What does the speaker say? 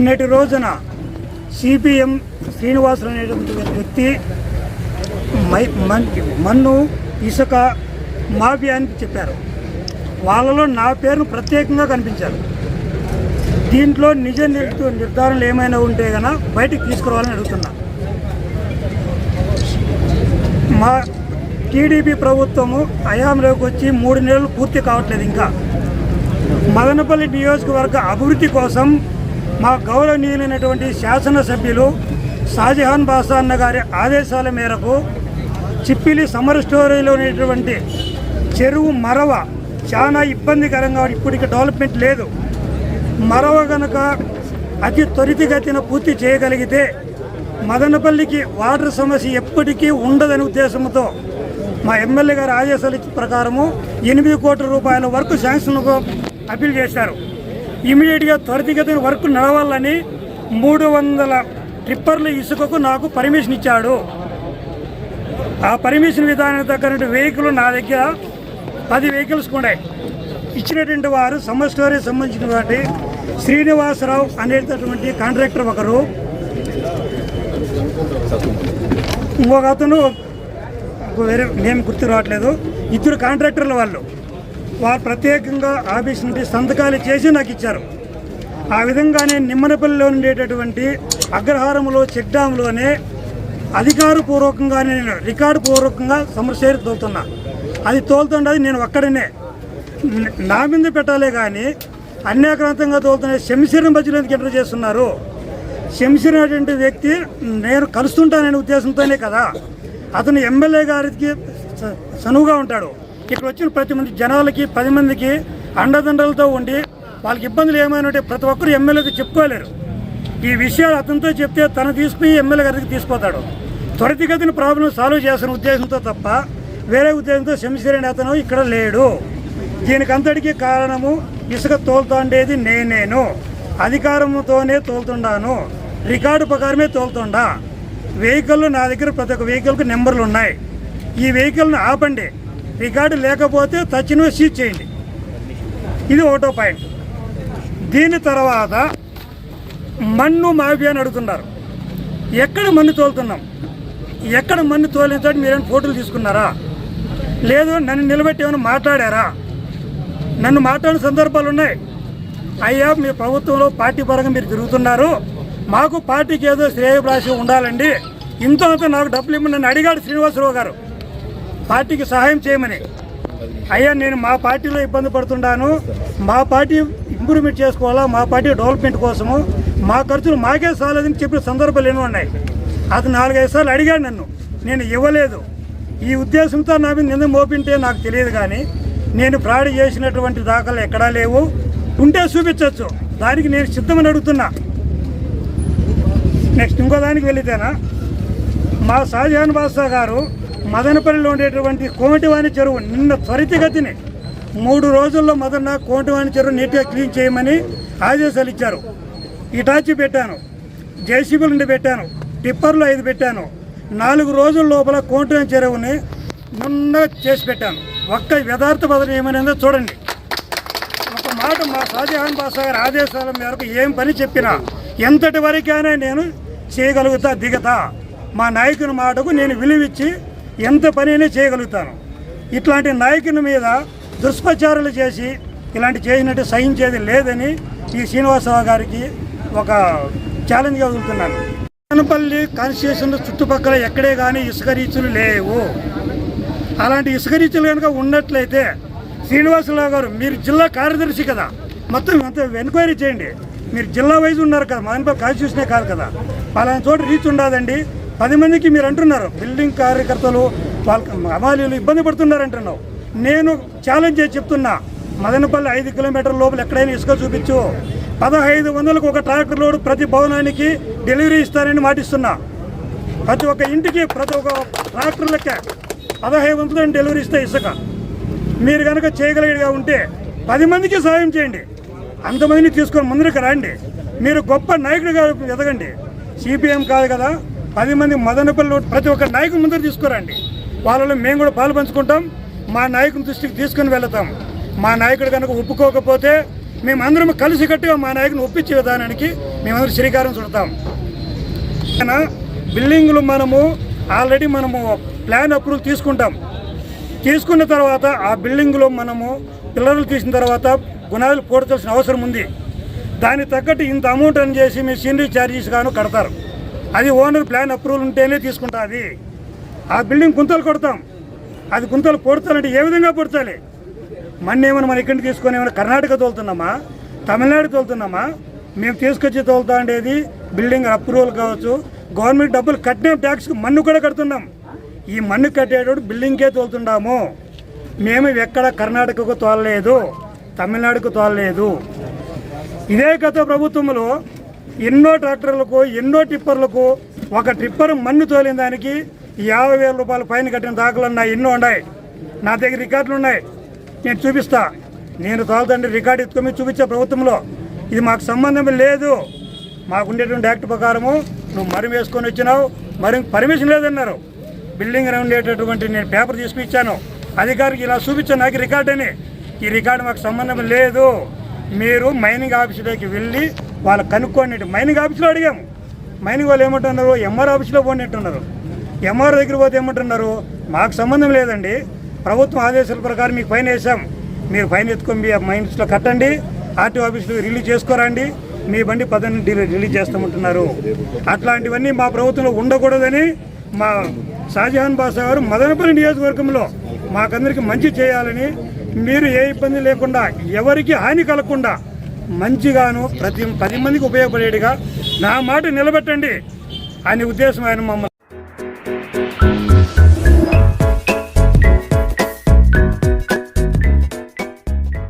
నిన్నటి రోజున సిపిఎం శ్రీనివాసులు అనేటువంటి వ్యక్తి మై మన్- మన్ను ఇసుక మాఫియా అని చెప్పారు. వాళ్ళలో నా పేరును ప్రత్యేకంగా కనిపించారు. దీంట్లో నిజ నిర్ధారణలు ఏమైనా ఉంటే కనుక బయటకు తీసుకురావాలని అడుగుతున్నా. మా టీడీపీ ప్రభుత్వము హయాంలోకి వచ్చి మూడు నెలలు పూర్తి కావట్లేదు ఇంకా. మదనపల్లి నియోజకవర్గ అభివృద్ధి కోసం మా గౌరవనీయులైనటువంటి శాసనసభ్యులు షాజహాన్ బాసా అన్న గారి ఆదేశాల మేరకు చిప్పిలి సమర్ స్టోరీలో ఉన్నటువంటి చెరువు మరవ చాలా ఇబ్బందికరంగా ఇప్పటికి డెవలప్మెంట్ లేదు. మరవ గనక అతి త్వరితగతిన పూర్తి చేయగలిగితే మదనపల్లికి వాటర్ సమస్య ఎప్పటికీ ఉండదనే ఉద్దేశంతో మా ఎమ్మెల్యే గారి ఆదేశాల ప్రకారము ఎనిమిది కోట్ల రూపాయల వరకు శాంక్షన్ అప్పీల్ చేశారు. ఇమీడియట్గా త్వరితగతిన వర్క్ నడవాలని మూడు వందల ట్రిప్పర్ల ఇసుకకు నాకు పర్మిషన్ ఇచ్చాడు. ఆ పర్మిషన్ విధానం తగ్గటువంటి వెహికల్ నా దగ్గర పది వెహికల్స్ ఉన్నాయి ఇచ్చినటువంటి వారు సమ్మర్ స్టోరేజ్ సంబంధించినటువంటి శ్రీనివాసరావు అనేటటువంటి కాంట్రాక్టర్ ఒకరు. ఇంకొక అతను వేరే నేమ్ గుర్తు రావట్లేదు. ఇద్దరు కాంట్రాక్టర్ల వాళ్ళు. వారు ప్రత్యేకంగా ఆఫీస్ నుండి సంతకాలు చేసి నాకు ఇచ్చారు. ఆ విధంగానే నిమ్మనపల్లిలో ఉండేటటువంటి అగ్రహారంలో చెక్ డ్యాంలోనే అధికారపూర్వకంగానే నేను రికార్డు పూర్వకంగా సమస్య తోలుతున్నా. అది తోలుతుండది నేను ఒక్కడనే. నా మీద పెట్టాలే కానీ అన్యాక్రాంతంగా తోలుతున్న శంశీరం మధ్యలో ఎందుకు ఎంటర్ చేస్తున్నారు? శంశీర్ అనేటువంటి వ్యక్తి నేను కలుస్తుంటాననే ఉద్దేశంతోనే కదా. అతను ఎమ్మెల్యే గారికి స- సనువుగా ఉంటాడు. ఇక్కడ వచ్చిన ప్రతి మంది జనాలకి పది మందికి అండదండలతో ఉండి వాళ్ళకి ఇబ్బందులు ఏమైనా ఉంటే ప్రతి ఒక్కరు ఎమ్మెల్యేతో చెప్పుకోలేరు. ఈ విషయాలు అతనితో చెప్తే తను తీసుకుని ఎమ్మెల్యే గారికి తీసుకుపోతాడు. త్వరితగతిన ప్రాబ్లం సాల్వ్ చేసిన ఉద్దేశంతో తప్ప వేరే ఉద్దేశంతో శంశీరని అతను ఇక్కడ లేడు. దీనికంతటికీ కారణము ఇసుక తోలుతుండేది నేనేను. అధికారంతోనే తోలుతుండాను. రికార్డు ప్రకారమే తోలుతుండా. వెహికల్ నా దగ్గర ప్రతి ఒక్క వెహికల్కి నెంబర్లు ఉన్నాయి. ఈ వెహికల్ని ఆపండి. రికార్డు లేకపోతే తచ్చినవి సీజ్ చేయండి. ఇది ఒకటో పాయింట్. దీని తర్వాత మన్ను మాఫియా అని అడుగుతున్నారు. ఎక్కడ మన్ను తోలుతున్నాం? ఎక్కడ మన్ను తోలించాడు? మీరేమైనా ఫోటోలు తీసుకున్నారా? లేదు నన్ను నిలబెట్టి ఏమైనా మాట్లాడారా? నన్ను మాట్లాడిన సందర్భాలు ఉన్నాయి. అయ్యా మీ ప్రభుత్వంలో పార్టీ పరంగా మీరు తిరుగుతున్నారు. మాకు పార్టీకి ఏదో శ్రేయభిలాషి ఉండాలండి. ఇంత అంత నాకు డబ్బులు ఇమ్మని నన్ను అడిగాడు శ్రీనివాసరావు గారు. పార్టీకి సహాయం చేయమని. అయ్యా నేను మా పార్టీలో ఇబ్బంది పడుతున్నాను మా పార్టీ ఇంప్రూవ్మెంట్ చేసుకోవాలా? మా పార్టీ డెవలప్మెంట్ కోసము మా ఖర్చులు మాకే సాలేదని చెప్పిన సందర్భాలు ఎన్నో ఉన్నాయి. అది నాలుగైదు సార్లు అడిగాడు నన్ను. నేను ఇవ్వలేదు. ఈ ఉద్దేశంతో నా మీద నింద మోపింటే నాకు తెలియదు కానీ నేను ఫ్రాడ్ చేసినటువంటి దాఖలు ఎక్కడా లేవు. ఉంటే చూపించవచ్చు దానికి నేను సిద్ధమని అడుగుతున్నా. నెక్స్ట్ ఇంకో దానికి వెళితేనా మా షాజహాన్ బాద్షా గారు మదనపల్లిలో ఉండేటువంటి కోమటివాణి చెరువు నిన్న త్వరితగతిని మూడు రోజుల్లో మొదట కోమటివాణి చెరువు నీట్గా క్లీన్ చేయమని ఆదేశాలు ఇచ్చారు. ఇటాచి పెట్టాను జేసీబీలు నుండి పెట్టాను టిప్పర్లు ఐదు పెట్టాను. నాలుగు రోజుల లోపల కోమటివాణి చెరువుని నిన్న చేసి పెట్టాను. ఒక్క యథార్థ బదులు ఏమనేదో చూడండి. ఒక మాట మా షాజహాన్ బాసా గారి ఆదేశాల మేరకు ఏం పని చెప్పినా ఎంతటి వరకైనా నేను చేయగలుగుతా దిగతా. మా నాయకుని మాటకు నేను విలువిచ్చి ఎంత పని అయినా చేయగలుగుతాను? ఇట్లాంటి నాయకుని మీద దుష్ప్రచారాలు చేసి ఇలాంటి చేసినట్టు సహించేది లేదని ఈ శ్రీనివాసరావు గారికి ఒక ఛాలెంజ్గా వదులుతున్నాను. కనపల్లి కాన్స్టిట్యూషన్ చుట్టుపక్కల ఎక్కడే కానీ ఇసుక రీచులు లేవు. అలాంటి ఇసుక రీచులు కనుక ఉన్నట్లయితే శ్రీనివాసరావు గారు మీరు జిల్లా కార్యదర్శి కదా. మొత్తం అంత ఎంక్వైరీ చేయండి. మీరు జిల్లా వైజ్ ఉన్నారు కదా. మదనపల్లి కాన్స్టిట్యూషనే కాదు కదా. పలానా చోట రీచ్ ఉండదండి. పది మందికి మీరు అంటున్నారు బిల్డింగ్ కార్యకర్తలు వాళ్ళ అమాలీలు ఇబ్బంది పడుతున్నారు అంటున్నావు. నేను ఛాలెంజ్ చేసి చెప్తున్నా మదనపల్లి ఐదు కిలోమీటర్ల లోపల ఎక్కడైనా ఇసుక చూపించు. పదహైదు వందలకు ఒక ట్రాక్టర్ లోడు ప్రతి భవనానికి డెలివరీ ఇస్తానని మాటిస్తున్నా. ప్రతి ఒక్క ఇంటికి ప్రతి ఒక్క ట్రాక్టర్లకే పదహైదు వందలు డెలివరీ ఇస్తే ఇసుక. మీరు కనుక చేయగలిగేగా ఉంటే పది మందికి సాయం చేయండి. అంతమందిని తీసుకొని ముందరికి రండి. మీరు గొప్ప నాయకుడిగా ఎదగండి. సిపిఎం కాదు కదా పది మంది మదనపల్లి ప్రతి ఒక్క నాయకుని ముందర తీసుకురండి. వాళ్ళలో మేము కూడా పాలు పంచుకుంటాం. మా నాయకుని దృష్టికి తీసుకుని వెళతాం. మా నాయకుడు కనుక ఒప్పుకోకపోతే మేమందరం కలిసికట్టుగా మా నాయకుని ఒప్పించే విధానానికి మేమందరం శ్రీకారం చుడతాం. అయినా బిల్డింగ్లు మనము ఆల్రెడీ మనము ప్లాన్ అప్రూవల్ తీసుకుంటాం. తీసుకున్న తర్వాత ఆ బిల్డింగ్లో మనము పిల్లర్లు తీసిన తర్వాత గుణాలు పోడ్చాల్సిన అవసరం ఉంది. దానికి తగ్గట్టు ఇంత అమౌంట్ అని చేసి మీ సీనరీ ఛార్జెస్ గాను కడతారు. అది ఓనర్ ప్లాన్ అప్రూవల్ ఉంటేనే తీసుకుంటుంది. ఆ బిల్డింగ్ గుంతలు కొడతాం. అది గుంతలు పొడతాలంటే ఏ విధంగా పొడతాలి మన్ని ఏమైనా మన ఇక్కడికి తీసుకొని ఏమైనా కర్ణాటక తోలుతున్నామా? తమిళనాడు తోలుతున్నామా? మేము తీసుకొచ్చి తోలుతా ఉండేది బిల్డింగ్ అప్రూవల్ కావచ్చు. గవర్నమెంట్ డబ్బులు కట్టిన ట్యాక్స్ మన్ను కూడా కడుతున్నాం. ఈ మన్ను కట్టేటప్పుడు బిల్డింగ్కే తోలుతున్నాము మేము ఎక్కడ కర్ణాటకకు తోలలేదు తమిళనాడుకు తోలలేదు. ఇదే గత ప్రభుత్వంలో ఎన్నో ట్రాక్టర్లకు ఎన్నో టిప్పర్లకు ఒక ట్రిప్పర్ మన్ను తోలిన దానికి యాభై వేల రూపాయలు పైన కట్టిన దాఖలు ఉన్నాయి ఎన్నో ఉన్నాయి. నా దగ్గర రికార్డులు ఉన్నాయి. నేను చూపిస్తా. నేను తోలుతండి రికార్డు ఎత్తుకొని చూపించే ప్రభుత్వంలో. ఇది మాకు సంబంధం లేదు. మాకు ఉండేటువంటి యాక్ట్ ప్రకారము నువ్వు మరి వేసుకొని వచ్చినావు. మరి పర్మిషన్ లేదన్నారు. బిల్డింగ్ ఉండేటటువంటి నేను పేపర్ తీసుకు ఇచ్చాను అధికారికి ఇలా చూపించాను నాకు రికార్డు అని. ఈ రికార్డు మాకు సంబంధం లేదు. మీరు మైనింగ్ ఆఫీసులోకి వెళ్ళి వాళ్ళు కనుక్కోండి. మైనింగ్ ఆఫీసులో అడిగాము. మైనింగ్ వాళ్ళు ఏమంటున్నారు? ఎంఆర్ ఆఫీసులో పోయినట్టున్నారు ఎంఆర్ దగ్గర పోతే ఏమంటున్నారు? మాకు సంబంధం లేదండి. ప్రభుత్వం ఆదేశాల ప్రకారం మీకు ఫైన్ వేసాం మీరు ఫైన్ ఎత్తుకొని మీ మైన్స్లో కట్టండి. ఆర్టీఓ ఆఫీసులో రిలీజ్ చేసుకోరండి. మీ బండి పదని రిలీజ్ చేస్తామంటున్నారు. అట్లాంటివన్నీ మా ప్రభుత్వంలో ఉండకూడదని మా షాజహాన్ బాషా గారు మదనపల్లి నియోజకవర్గంలో మాకందరికీ మంచి చేయాలని మీరు ఏ ఇబ్బంది లేకుండా ఎవరికి హాని కలగకుండా మంచిగాను ప్రతి పది మందికి ఉపయోగపడేట్టుగా నా మాట నిలబెట్టండి అనే ఉద్దేశం ఆయన మమ్మల్ని